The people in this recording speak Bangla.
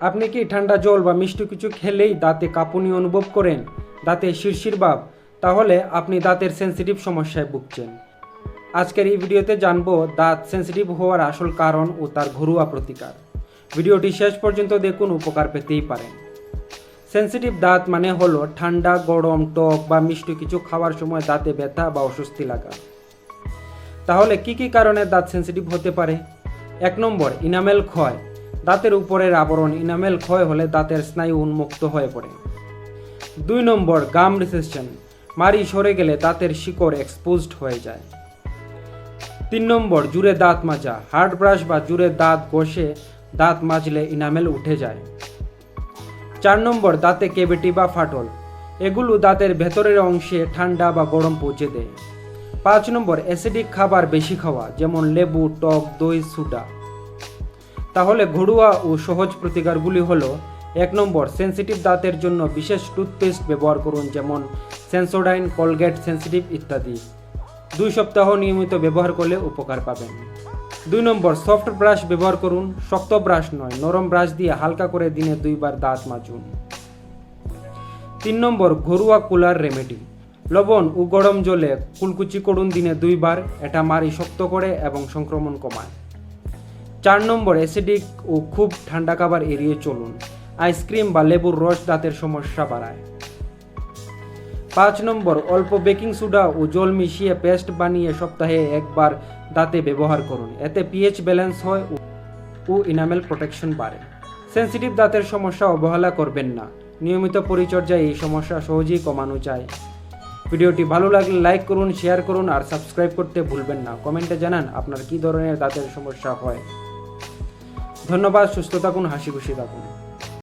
আপনি কি ঠান্ডা জল বা মিষ্টি কিছু খেলেই দাঁতে কাঁপুনি অনুভব করেন? দাঁতে শিরশির ভাব? তাহলে আপনি দাঁতের সেন্সিটিভ সমস্যায় ভুগছেন। আজকের এই ভিডিওতে জানব দাঁত সেন্সিটিভ হওয়ার আসল কারণ ও তার ঘরোয়া প্রতিকার। ভিডিওটি শেষ পর্যন্ত দেখুন, উপকার পেতেই পারেন। সেন্সিটিভ দাঁত মানে হলো ঠান্ডা, গরম, টক বা মিষ্টি কিছু খাওয়ার সময় দাঁতে ব্যথা বা অস্বস্তি লাগা। তাহলে কি কি কারণে দাঁত সেন্সিটিভ হতে পারে? এক নম্বর, ইনামেল ক্ষয়। দাঁতের উপরের আবরণ ইনামেল ক্ষয় হলে দাঁতের স্নায়ু উন্মুক্ত হয়ে পড়ে। দুই নম্বর, গাম রিসেশন মারি সরে গেলে দাঁতের শিকড় এক্সপোজড হয়ে যায়। তিন নম্বর, জুড়ে দাঁত মাজা, হার্ড ব্রাশ বা জুড়ে দাঁত ঘষে দাঁত মাজলে ইনামেল উঠে যায়। চার নম্বর, দাঁতে কেভিটি বা ফাটল, এগুলো দাঁতের ভেতরের অংশে ঠান্ডা বা গরম পৌঁছে দেয়। পাঁচ নম্বর, অ্যাসিডিক খাবার বেশি খাওয়া, যেমন লেবু, টক, দই, সুডা। তাহলে ঘরোয়া ও সহজ প্রতিকারগুলি হলো এক নম্বর সেন্সিটিভ দাঁতের জন্য বিশেষ টুথপেস্ট ব্যবহার করুন, যেমন সেন্সোডাইন কলগেট সেন্সিটিভ ইত্যাদি। দুই সপ্তাহ নিয়মিত ব্যবহার করলে উপকার পাবেন। দুই নম্বর সফট ব্রাশ ব্যবহার করুন, শক্ত ব্রাশ নয়, নরম ব্রাশ দিয়ে হালকা করে দিনে দুইবার দাঁত মাজুন। তিন নম্বর, ঘরোয়া কুলার রেমেডি লবণ ও গরম জলে কুলকুচি করুন দিনে দুইবার, এটা মারি শক্ত করে এবং সংক্রমণ কমায়। চার নম্বর অ্যাসিডিক ও খুব ঠান্ডা খাবার এড়িয়ে চলুন। আইসক্রিম বা লেবুর রস দাঁতের সমস্যা বাড়ায়। পাঁচ নম্বর, অল্প বেকিং সোডা ও জল মিশিয়ে পেস্ট বানিয়ে সপ্তাহে একবার দাঁতে ব্যবহার করুন। এতে পিএইচ ব্যালেন্স হয় ও- ইনামেল প্রোটেকশন বাড়ে। সেন্সিটিভ দাঁতের সমস্যা অবহেলা করবেন না। নিয়মিত পরিচর্যায় এই সমস্যা সহজেই কমানো যায়। ভিডিওটি ভালো লাগলে লাইক করুন শেয়ার করুন আর সাবস্ক্রাইব করতে ভুলবেন না। কমেন্টে জানান আপনার কী ধরনের দাঁতের সমস্যা হয়। ধন্যবাদ সুস্থ থাকুন হাসি খুশি থাকুন।